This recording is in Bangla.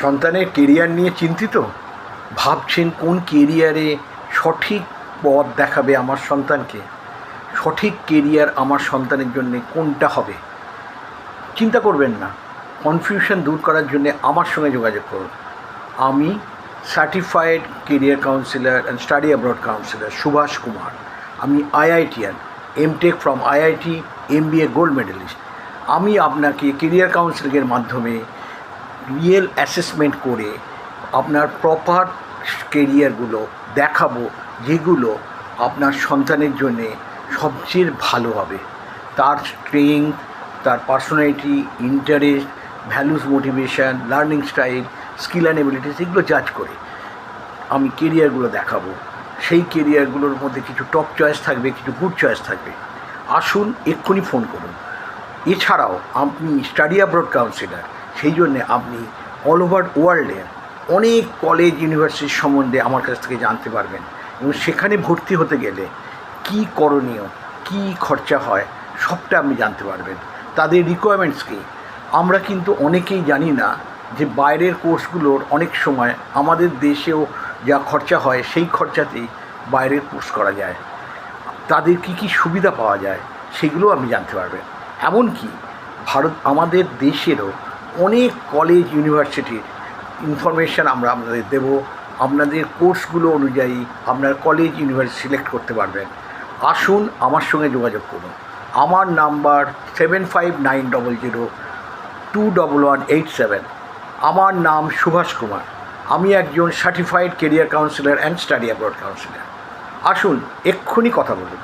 সন্তানের কেরিয়ার নিয়ে চিন্তিত? ভাবছেন কোন কেরিয়ারে সঠিক পথ দেখাবে আমার সন্তানকে? সঠিক কেরিয়ার আমার সন্তানের জন্য কোনটা হবে? চিন্তা করবেন না। কনফিউশন দূর করার জন্য আমার সঙ্গে যোগাযোগ করুন। আমি certified career counsellor and study abroad counsellor Subhash Kumar. আমি IITian MTech from IIT MBA gold medallist আমি আপনাকে কেরিয়ার কাউন্সিলিংয়ের মাধ্যমে রিয়েল অ্যাসেসমেন্ট করে আপনার প্রপার কেরিয়ারগুলো দেখাবো, যেগুলো আপনার সন্তানের জন্যে সবচেয়ে ভালো হবে। তার স্ট্রেংথ তার personality interest values motivation learning style skill and abilities এগুলো জাজ করে। আমি কেরিয়ারগুলো দেখাবো। সেই কেরিয়ারগুলোর মধ্যে কিছু টপ চয়েস থাকবে, কিছু গুড চয়েস থাকবে। আসুন, এক্ষুনি ফোন করুন। এছাড়াও, আপনি স্টাডি অ্যাব্রড কাউন্সিলার সেই জন্যে আপনি অল ওভার ওয়ার্ল্ডের অনেক কলেজ ইউনিভার্সিটির সম্বন্ধে আমার কাছ থেকে জানতে পারবেন। এবং সেখানে ভর্তি হতে গেলে কি করণীয়, কি খরচা হয়, সবটা আপনি জানতে পারবেন। তাদের রিকোয়ারমেন্টস কী? আমরা কিন্তু অনেকেই জানি না যে বাইরের কোর্সগুলোর অনেক সময় আমাদের দেশেও যা খরচা হয়, সেই খরচাতেই বাইরের কোর্স করা যায়। তাদের কি কি সুবিধা পাওয়া যায় সেগুলো আপনি জানতে পারবেন। এমনকি ভারত, আমাদের দেশেরও অনেক কলেজ ইউনিভার্সিটির ইনফরমেশান আমরা আপনাদের দেব। আপনাদের কোর্সগুলো অনুযায়ী আপনার কলেজ ইউনিভার্সিটি সিলেক্ট করতে পারবেন। আসুন আমার সঙ্গে যোগাযোগ করুন। আমার number seven five nine double zero two double one eight seven আমার নাম সুভাষ কুমার। আমি একজন certified career counsellor and study abroad counsellor আসুন এক্ষুনি কথা বলুন।